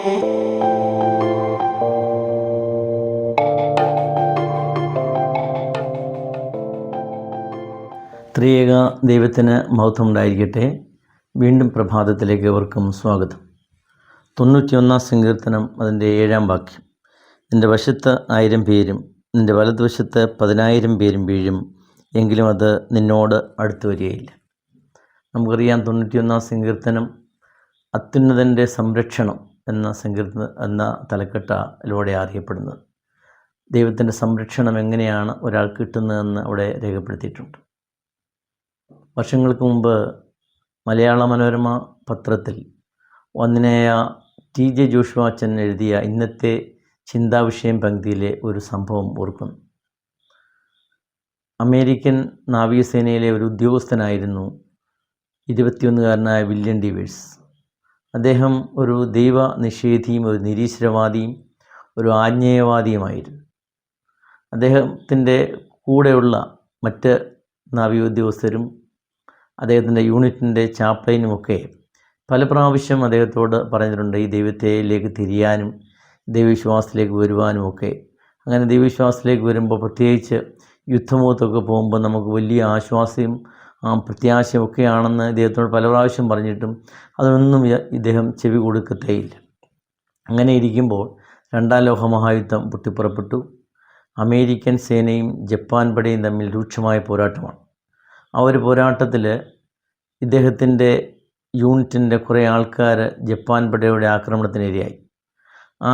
ത്രിയേക ദൈവത്തിന് മഹത്വം ഉണ്ടായിരിക്കട്ടെ വീണ്ടും പ്രഭാതത്തിലേക്ക് ഏവർക്കും സ്വാഗതം. തൊണ്ണൂറ്റിയൊന്നാം സങ്കീർത്തനം അതിന്റെ ഏഴാം വാക്യം. നിന്റെ വശത്ത് ആയിരം പേരും നിന്റെ വലതുവശത്ത് പതിനായിരം പേരും വീഴും എങ്കിലും അത് നിന്നോട് അടുത്തു വരികയില്ല. നമുക്കറിയാം തൊണ്ണൂറ്റിയൊന്നാം സങ്കീർത്തനം അത്യുന്നതന്റെ സംരക്ഷണം എന്ന സങ്കീർത്ത എന്ന തലക്കെട്ടിലൂടെ അറിയപ്പെടുന്നത്. ദൈവത്തിന്റെ സംരക്ഷണം എങ്ങനെയാണ് ഒരാൾ കിട്ടുന്നതെന്ന് അവിടെ രേഖപ്പെടുത്തിയിട്ടുണ്ട്. വർഷങ്ങൾക്ക് മുമ്പ് മലയാള മനോരമ പത്രത്തിൽ ഒന്നിനായ ടി ജെ ജോഷുവാച്ചൻ എഴുതിയ ഇന്നത്തെ ചിന്താവിഷയം പങ്ക്തിയിലെ ഒരു സംഭവം ഓർക്കുന്നു. അമേരിക്കൻ നാവികസേനയിലെ ഒരു ഉദ്യോഗസ്ഥനായിരുന്നു ഇരുപത്തിയൊന്നുകാരനായ വില്യം ഡിവേഴ്സ്. അദ്ദേഹം ഒരു ദൈവ നിഷേധിയും ഒരു നിരീശ്വരവാദിയും ഒരു ആജ്ഞേയവാദിയുമായിരുന്നു. അദ്ദേഹത്തിന്റെ കൂടെയുള്ള മറ്റ് നാവിക ഉദ്യോഗസ്ഥരും അദ്ദേഹത്തിന്റെ യൂണിറ്റിന്റെ ചാപ്ലൈനുമൊക്കെ പല പ്രാവശ്യം അദ്ദേഹത്തോട് പറഞ്ഞിട്ടുണ്ട് ഈ ദൈവത്തിലേക്ക് തിരിയാനും ദൈവവിശ്വാസത്തിലേക്ക് വരുവാനും ഒക്കെ അങ്ങനെ ദൈവവിശ്വാസത്തിലേക്ക് വരുമ്പോൾ പ്രത്യേകിച്ച് യുദ്ധമുഖത്തൊക്കെ പോകുമ്പോൾ നമുക്ക് വലിയ ആശ്വാസവും പ്രത്യാശയും ഒക്കെയാണെന്ന് ഇദ്ദേഹത്തോട് പല പ്രാവശ്യം പറഞ്ഞിട്ടും അതൊന്നും ഇദ്ദേഹം ചെവി കൊടുക്കത്തേയില്ല. അങ്ങനെ ഇരിക്കുമ്പോൾ രണ്ടാം ലോകമഹായുദ്ധം പൊട്ടിപ്പുറപ്പെട്ടു. അമേരിക്കൻ സേനയും ജപ്പാൻ പടയും തമ്മിൽ രൂക്ഷമായ പോരാട്ടമാണ്. ആ ഒരു പോരാട്ടത്തിൽ ഇദ്ദേഹത്തിന്റെ യൂണിറ്റിന്റെ കുറേ ആൾക്കാർ ജപ്പാൻ പടയുടെ ആക്രമണത്തിനിരയായി. ആ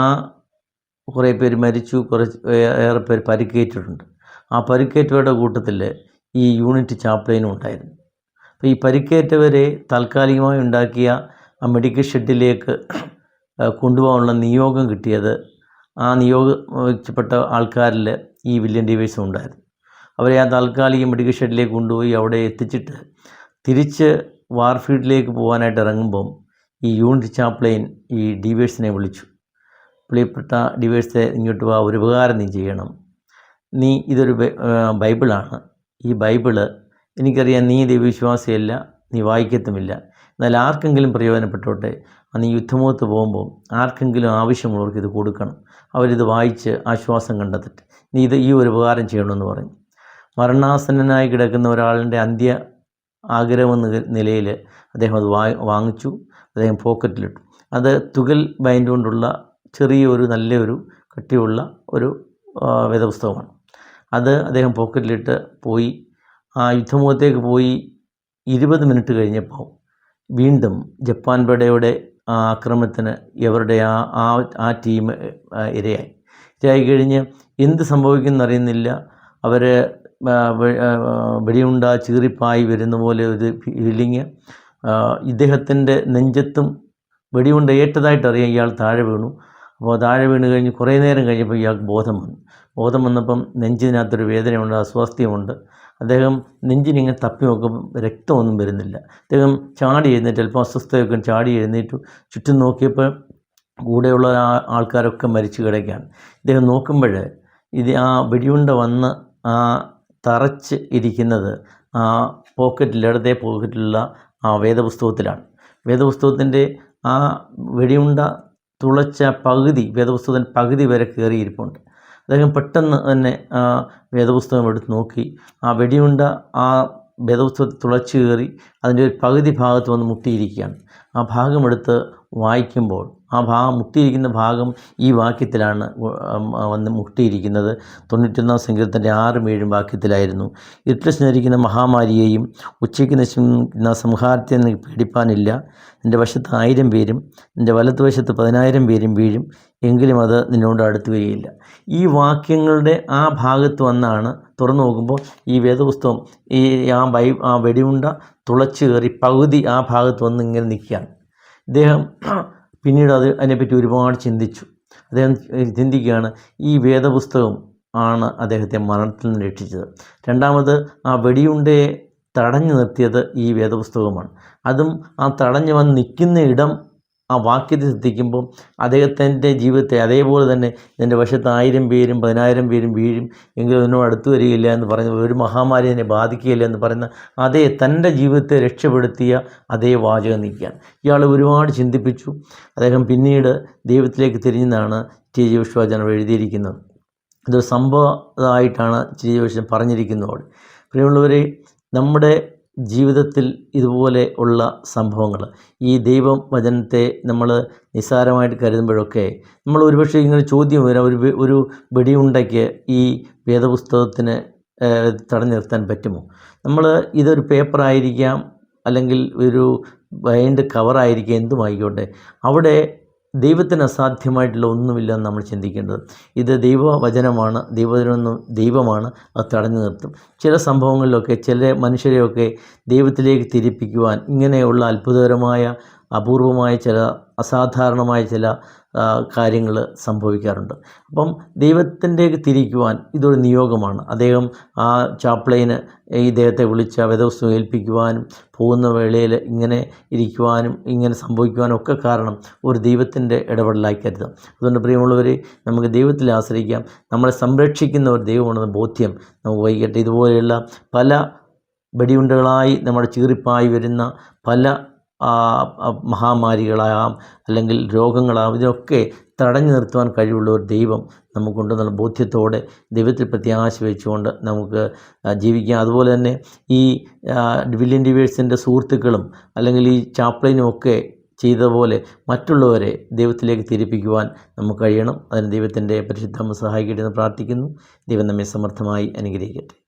കുറേ പേര് മരിച്ചു കുറച്ച് ഏറെ പേര് പരിക്കേറ്റിട്ടുണ്ട്. ആ പരിക്കേറ്റവരുടെ കൂട്ടത്തിൽ ഈ യൂണിറ്റ് ചാപ്ലൈനും ഉണ്ടായിരുന്നു. അപ്പോൾ ഈ പരിക്കേറ്റവരെ താൽക്കാലികമായി ഉണ്ടാക്കിയ ആ മെഡിക്കൽ ഷെഡിലേക്ക് കൊണ്ടുപോകാനുള്ള നിയോഗം കിട്ടിയത് ആ നിയോഗിക്കപ്പെട്ട ആൾക്കാരിൽ ഈ വില്യം ഡിവൈസും ഉണ്ടായിരുന്നു. അവരെ ആ താൽക്കാലിക മെഡിക്കൽ ഷെഡിലേക്ക് കൊണ്ടുപോയി അവിടെ എത്തിച്ചിട്ട് തിരിച്ച് വാർഫീൽഡിലേക്ക് പോകാനായിട്ട് ഇറങ്ങുമ്പം ഈ യൂണിറ്റ് ചാപ്ലൈൻ ഈ ഡിവേഴ്സിനെ വിളിച്ചു. പ്രിയപ്പെട്ട ഡിവേഴ്സെ ഇങ്ങോട്ട് വാ ഒരു ഉപകാരം നീ ചെയ്യണം. നീ ഇതൊരു ബൈബിളാണ്. ഈ ബൈബിൾ എനിക്കറിയാം നീ ദൈവവിശ്വാസിയല്ല നീ വായിക്കത്തുമില്ല. എന്നാൽ ആർക്കെങ്കിലും പ്രയോജനപ്പെട്ടോട്ടെ നീ യുദ്ധമുഖത്ത് പോകുമ്പോൾ ആർക്കെങ്കിലും ആവശ്യമുള്ളവർക്ക് ഇത് കൊടുക്കണം. അവരിത് വായിച്ച് ആശ്വാസം കണ്ടെത്തിട്ട്. നീ ഇത് ഈ ഒരു ഉപകാരം ചെയ്യണമെന്ന് പറഞ്ഞു. മരണാസന്നനായി കിടക്കുന്ന ഒരാളിന്റെ അന്ത്യ ആഗ്രഹമെന്ന നിലയിൽ അദ്ദേഹം അത് വാങ്ങിച്ചു. അദ്ദേഹം പോക്കറ്റിലിട്ടു. അത് തുകൽ ബൈൻഡ് കൊണ്ടുള്ള ചെറിയൊരു നല്ലൊരു കട്ടിയുള്ള ഒരു വേദപുസ്തകമാണ്. അത് അദ്ദേഹം പോക്കറ്റിലിട്ട് പോയി. ആ യുദ്ധമുഖത്തേക്ക് പോയി ഇരുപത് മിനിറ്റ് കഴിഞ്ഞപ്പോൾ വീണ്ടും ജപ്പാൻ പടയുടെ ആക്രമണത്തിന് ഇവരുടെ ആ ആ ആ ടീം ഇരയായി. ഇരയായി കഴിഞ്ഞ് എന്ത് സംഭവിക്കുമെന്നറിയുന്നില്ല അവർ വെടിയുണ്ട ചീറിപ്പായി വരുന്ന പോലെ ഒരു ഫീലിങ്. ഇദ്ദേഹത്തിന്റെ നെഞ്ചത്തും വെടിയുണ്ട ഏറ്റതായിട്ട് അറിയാം ഇയാൾ താഴെ വീണു. അപ്പോൾ താഴെ വീണ് കഴിഞ്ഞ് കുറേ നേരം കഴിഞ്ഞപ്പോൾ ഇയാൾക്ക് ബോധം വന്നു. ബോധം വന്നപ്പം നെഞ്ചിനകത്തൊരു വേദനയുണ്ട് അസ്വാസ്ഥ്യമുണ്ട്. അദ്ദേഹം നെഞ്ചിനിങ്ങനെ തപ്പി നോക്കുമ്പോൾ രക്തമൊന്നും വരുന്നില്ല. അദ്ദേഹം ചാടി എഴുന്നേറ്റ് അല്പം അസ്വസ്ഥയൊക്കെ ചാടി എഴുന്നേറ്റു. ചുറ്റും നോക്കിയപ്പോൾ കൂടെയുള്ള ആൾക്കാരൊക്കെ മരിച്ചു കിടക്കുകയാണ്. ഇദ്ദേഹം നോക്കുമ്പോൾ ഇത് ആ വെടിയുണ്ട വന്ന് ആ തറച്ച് ഇരിക്കുന്നത് ആ പോക്കറ്റിൽ ഇടത്തെ പോക്കറ്റിലുള്ള ആ വേദപുസ്തകത്തിലാണ്. വേദപുസ്തകത്തിന്റെ ആ വെടിയുണ്ട തുളച്ച പകുതി വേദപുസ്തകത്തിന് പകുതി വരെ കയറിയിരിപ്പുണ്ട്. അദ്ദേഹം പെട്ടെന്ന് തന്നെ ആ വേദപുസ്തകം എടുത്ത് നോക്കി. ആ വെടിയുണ്ട ആ വേദപുസ്തകത്തിൽ തുളച്ച് കയറി അതിന്റെ ഒരു പകുതി ഭാഗത്ത് വന്ന് മുട്ടിയിരിക്കുകയാണ്. ആ ഭാഗമെടുത്ത് വായിക്കുമ്പോൾ ആ ഭാഗം മുട്ടിയിരിക്കുന്ന ഭാഗം ഈ വാക്യത്തിലാണ് വന്ന് മുട്ടിയിരിക്കുന്നത്. തൊണ്ണൂറ്റൊന്നാം സങ്കീർത്തന്റെ ആറും ഏഴും വാക്യത്തിലായിരുന്നു. ഇരുട്ടിൽ സ്നേഹിക്കുന്ന മഹാമാരിയെയും ഉച്ചയ്ക്ക് നശിക്കുന്ന സംഹാരത്തെ പേടിപ്പാനില്ല. നിന്റെ വശത്ത് ആയിരം പേരും നിന്റെ വലത്തുവശത്ത് പതിനായിരം പേരും വീഴും. എങ്കിലും അത് നിന്നോട് അടുത്ത് വരികയില്ല. ഈ വാക്യങ്ങളുടെ ആ ഭാഗത്ത് വന്നാണ് തുറന്നു നോക്കുമ്പോൾ ഈ വേദപുസ്തകം ഈ ആ ബൈ ആ വെടിയുണ്ട തുളച്ച് കയറി പകുതി ആ ഭാഗത്ത് വന്ന് ഇങ്ങനെ നിൽക്കുകയാണ്. ഇദ്ദേഹം പിന്നീട് അത് അതിനെപ്പറ്റി ഒരുപാട് ചിന്തിച്ചു. അദ്ദേഹം ചിന്തിക്കുകയാണ് ഈ വേദപുസ്തകം ആണ് അദ്ദേഹത്തെ മരണത്തിൽ നിന്ന് രക്ഷിച്ചത്. രണ്ടാമത് ആ വെടിയുണ്ടയെ തടഞ്ഞു നിർത്തിയത് ഈ വേദപുസ്തകമാണ്. അതും ആ തടഞ്ഞു വന്ന് നിൽക്കുന്ന ഇടം ആ വാക്യത്തെ ശ്രദ്ധിക്കുമ്പോൾ അദ്ദേഹത്തിന്റെ ജീവിതത്തെ അതേപോലെ തന്നെ ഇതിന്റെ വശത്ത് ആയിരം പേരും പതിനായിരം പേരും വീഴും എങ്കിലും അതിനോട് അടുത്ത് വരികയില്ല എന്ന് പറയുന്ന ഒരു മഹാമാരി അതിനെ ബാധിക്കുകയില്ല എന്ന് പറയുന്ന അതേ തന്റെ ജീവിതത്തെ രക്ഷപ്പെടുത്തിയ അതേ വാചകം നിൽക്കുകയാണ്. ഇയാൾ ഒരുപാട് ചിന്തിപ്പിച്ചു. അദ്ദേഹം പിന്നീട് ദൈവത്തിലേക്ക് തിരിഞ്ഞതാണ് ടി ജി വിശ്വാചനം എഴുതിയിരിക്കുന്നത്. ഇതൊരു സംഭവമായിട്ടാണ് ടി ജി വിശ്വൻ പറഞ്ഞിരിക്കുന്നത് പ്രിയമുള്ളവരെ നമ്മുടെ ജീവിതത്തിൽ ഇതുപോലെ ഉള്ള സംഭവങ്ങൾ. ഈ ദൈവം വചനത്തെ നമ്മൾ നിസ്സാരമായിട്ട് കരുതുമ്പോഴൊക്കെ നമ്മൾ ഒരുപക്ഷെ ഇങ്ങനെ ചോദ്യം വരാം. ഒരു ഒരു വെടിയുണ്ടയ്ക്ക് ഈ വേദപുസ്തകത്തിന് തടഞ്ഞു നിർത്താൻ പറ്റുമോ? നമ്മൾ ഇതൊരു പേപ്പറായിരിക്കാം അല്ലെങ്കിൽ ഒരു ബൈൻഡ് കവറായിരിക്കാം എന്തുമായിക്കോട്ടെ അവിടെ ദൈവത്തിന് അസാധ്യമായിട്ടുള്ള ഒന്നുമില്ലെന്ന് നമ്മൾ ചിന്തിക്കേണ്ടത്. ഇത് ദൈവവചനമാണ്. ദൈവവചനം ദൈവമാണ്. അത് തടഞ്ഞു നിർത്തും. ചില സംഭവങ്ങളിലൊക്കെ ചില മനുഷ്യരെയൊക്കെ ദൈവത്തിലേക്ക് തിരിപ്പിക്കുവാൻ ഇങ്ങനെയുള്ള അത്ഭുതകരമായ അപൂർവമായ ചില അസാധാരണമായ ചില കാര്യങ്ങൾ സംഭവിക്കാറുണ്ട്. അപ്പം ദൈവത്തിന്റേക്ക് തിരിക്കുവാൻ ഇതൊരു നിയോഗമാണ്. അദ്ദേഹം ആ ചാപ്ലൈന് ഈ ഇദ്ദേഹത്തെ വിളിച്ച വേദവസ്തു ഏൽപ്പിക്കുവാനും പോകുന്ന വേളയിൽ ഇങ്ങനെ ഇരിക്കുവാനും ഇങ്ങനെ സംഭവിക്കുവാനും ഒക്കെ കാരണം ഒരു ദൈവത്തിന്റെ ഇടപെടലായി കരുതാം. അതുകൊണ്ട് പ്രിയമുള്ളവരെ നമുക്ക് ദൈവത്തിൽ ആശ്രയിക്കാം. നമ്മളെ സംരക്ഷിക്കുന്ന ഒരു ദൈവമാണെന്ന ബോധ്യം നമുക്ക് വൈകിട്ട്. ഇതുപോലെയുള്ള പല വെടിയുണ്ടകളായി നമ്മുടെ ചീറിപ്പായി വരുന്ന പല മഹാമാരികളാകാം അല്ലെങ്കിൽ രോഗങ്ങളാകാം ഇതിനൊക്കെ തടഞ്ഞു നിർത്തുവാൻ കഴിവുള്ള ഒരു ദൈവം നമുക്കുണ്ടെന്നുള്ള ബോധ്യത്തോടെ ദൈവത്തിൽ പ്രത്യാശ വെച്ചുകൊണ്ട് നമുക്ക് ജീവിക്കാം. അതുപോലെ തന്നെ ഈ വില്യം ഡിവേഴ്സിന്റെ സുഹൃത്തുക്കളും അല്ലെങ്കിൽ ഈ ചാപ്ലിനും ഒക്കെ ചെയ്ത പോലെ മറ്റുള്ളവരെ ദൈവത്തിലേക്ക് തിരിപ്പിക്കുവാൻ നമുക്ക് കഴിയണം. അതിന് ദൈവത്തിന്റെ പരിശുദ്ധം സഹായിക്കട്ടെ എന്ന് പ്രാർത്ഥിക്കുന്നു. ദൈവം നമ്മെ സമർത്ഥമായി അനുഗ്രഹിക്കട്ടെ.